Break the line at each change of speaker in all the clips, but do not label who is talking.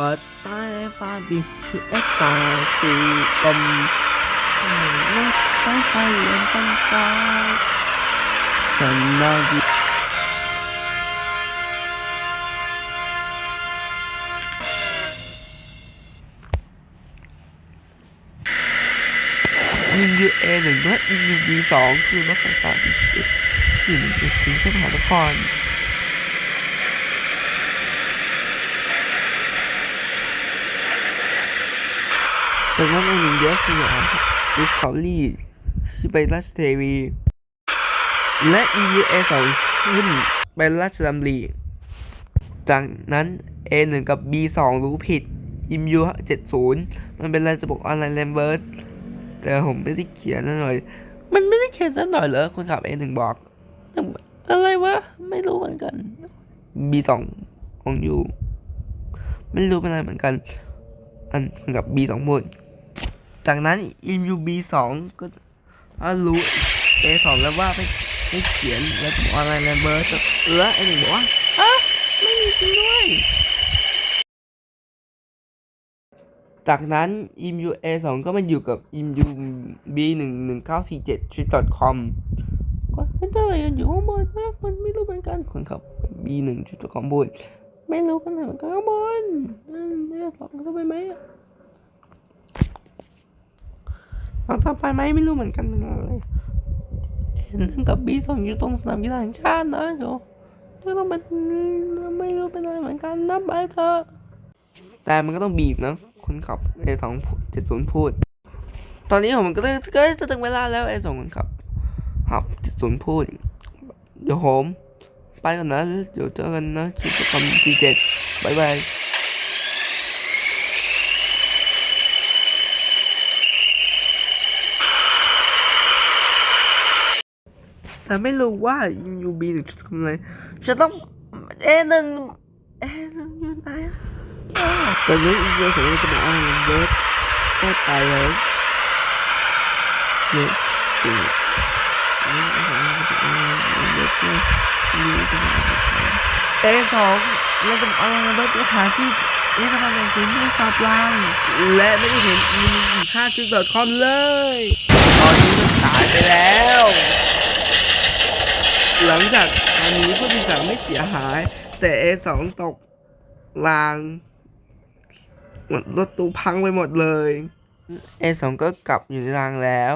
เปิดไฟฟ้า BTS สายสีกลมรถไฟไฟเลื่อนต้นกลางฉันนาดียิง UA หนึ่งและยิง UB สองคือรถไฟฟ้าที่อยู่ในกรุงเทพมหานคร จากนั้นในหนึ่งเดียวสยามดิสคัฟรี่ที่ไปราชเทวี และ EVA สองขึ้นไปราชดำรีจากนั้น A1 กับ B2 รู้ผิด IMU 70 มันเป็นอะไรจะบอกออนไลน์แลมเบิร์ตแต่ผมไม่ได้เขียนซะหน่อย มันไม่ได้เขียนซะหน่อยเหรอคนขับ A1 บอก อะไรวะ ไม่รู้เหมือนกัน B2 ของยูไม่รู้เป็นอะไรเหมือนกัน อันคนกับ B2 พูด จากนั้น IMU B2 ก็อะรู้ A2 แล้วว่าไม่ไม่เขียนแล้วจะบอกออนไลน์แลมเบิร์ตแล้วไอ้หนึ่งบอกว่าอะไม่มีจริงด้วยจากนั้น IMU A2 ก็มาอยู่กับ IMU B11947 trip.com ก็เห็นอะไรกันอยู่ข้างบนนะคนไม่รู้เหมือนกันคนขับ B1 trip.com พูดไม่รู้กันเหมือนกันข้างบนนั่นเนี่ยหลอกเข้าไปไหมหลอกเข้าไปไหมไม่รู้เหมือนกันเป็นอะไรเห็นกับ B2 อยู่ตรงสนามกีฬาแห่งชาตินะโยก็ต้องเป็นไม่รู้เป็นอะไรเหมือนกันนับไปเถอะแต่มันก็ต้องบีบนะคนขับไอ้สองเจ็ดศูนย์พูด ตอนนี้ผมก็ได้ก็จะถึงเวลาแล้วไอ้สองคนขับขับเจ็ดศูนย์พูด เดี๋ยวผมไปก่อนนะเดี๋ยวเจอกันนะกิจกรรมทีเจ็ดบายบาย แต่ไม่รู้ว่า UB หนึ่งจะทำไรฉันต้อง A หนึ่ง A หนึ่งอยู่ไหนตอนนี้อีเมลของเราจะบอกว่าเว็บได้ไปแล้วเนี่ยตัวนี้ของเราจะเอาเว็บที่รีวิวกันเอสองเราจะเอาเว็บไปหาที่นี่จะมาลงทุนที่ซาบลังและไม่ได้เห็นอีมีค่าจุด .com เลย ตอนนี้มันขายไปแล้ว หลังจากตอนนี้ผู้โดยสารไม่เสียหาย แต่ A2 ตกรางหมดรถตู้พังไปหมดเลยเอสองก็กลับอยู่ในรางแล้ว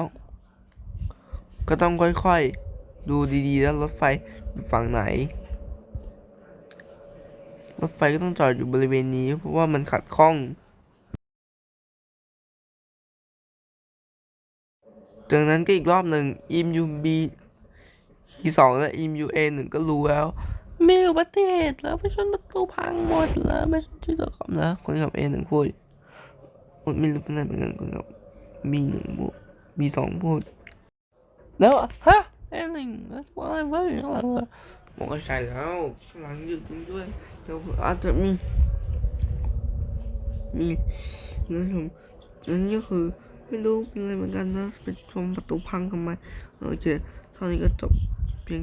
ก็ต้องค่อยๆ ดูดีๆ แล้วรถไฟอยู่ฝั่งไหน รถไฟก็ต้องจอดอยู่บริเวณนี้ เพราะว่ามันขัดข้องจากนั้นก็อีกรอบหนึ่ง IMU B ทีสองและ IMU A หนึ่งก็รู้แล้วมีอุบัติเหตุแล้วไปชนประตูพังหมดแล้วไม่ใช่ตัวคอมนะคนขับ A หนึ่งพูดคนไม่รู้เป็นอะไรเหมือนกันคนขับ B หนึ่งพูด B สองพูดแล้วฮะ A หนึ่งแล้วอะไรวะอย่างหลังเหรอบอกว่าใช่แล้วข้างหลังอยู่จริงด้วยเดี๋ยวอาจจะมีมีนะผมอันนี้ก็คือไม่รู้เป็นอะไรเหมือนกันนะเป็นชมประตูพังทำไมโอเคเท่านี้ก็จบ เพีย